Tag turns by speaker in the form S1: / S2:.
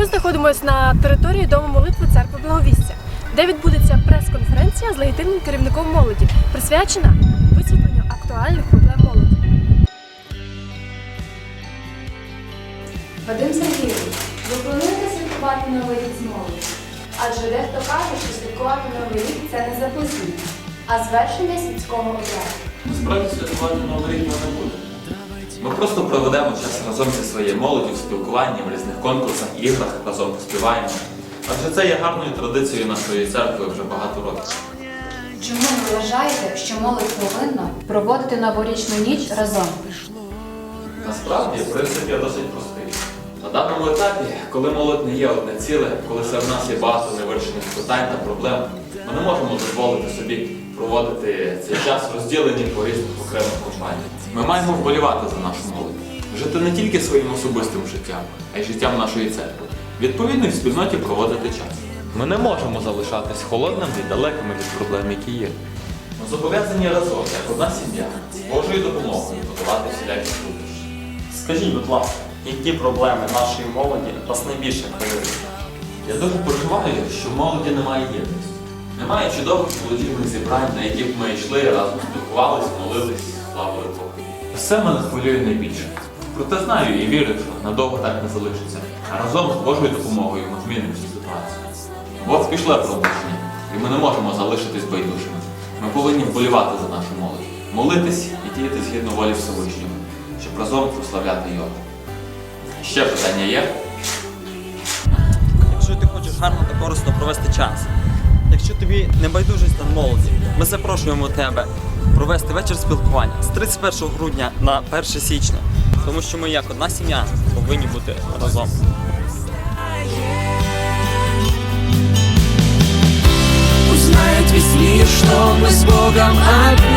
S1: Ми знаходимося на території Дому молитви церкви Благовістя, де відбудеться прес-конференція з легітимним керівником молоді, присвячена висвітленню актуальних проблем молоді.
S2: Вадим Сергійович, ви плануєте святкувати новий рік з молоді? Адже дехто каже, що святкувати новий рік це не записання, а звершення світського обряду.
S3: Насправді святкувати новий рік не будемо. Ми просто проведемо час разом зі своєю молоддю в спілкуванні, в різних конкурсах, іграх, разом поспіваємо. Адже це є гарною традицією нашої церкви вже багато років.
S2: Чому ви вважаєте, що молодь повинна проводити новорічну ніч разом?
S3: Насправді принцип є досить простий. На даному етапі, коли молодь не є одне ціле, коли серед нас є багато невирішених питань та проблем, ми не можемо дозволити собі проводити цей час розділені по різних окремих компаніях. Ми маємо вболівати за нашу молодь, жити не тільки своїм особистим життям, а й життям нашої церкви. Відповідно, в спільноті проводити час. Ми не можемо залишатись холодними і далекими від проблем, які є. Ми зобов'язані разом, як одна сім'я, з Божою допомогою подавати всілякі труднощі.
S4: Скажіть, будь ласка, які проблеми нашої молоді вас найбільше хвилюють?
S3: Я дуже переживаю, що в молоді немає єдності. Немає чудових молодіжних зібрань, на яких ми йшли, разом спілкувались, молились, славили Бога. Все мене хвилює найбільше. Проте знаю і вірю, що надовго так не залишиться. А разом з Божою допомогою ми змінимо цю ситуацію. Бог пішле пробачення, і ми не можемо залишитись байдужими. Ми повинні вболівати за нашу молодь, молитись і діяти згідно волі Всевишнього, щоб разом прославляти Його. Ще питання є?
S4: Якщо ти хочеш гарно та корисно провести час, якщо тобі не байдужість на молоді, ми запрошуємо тебе провести вечір спілкування з 31 грудня на 1 січня, тому що ми як одна сім'я повинні бути разом.
S5: Узнает весь мир, что мы с Богом одни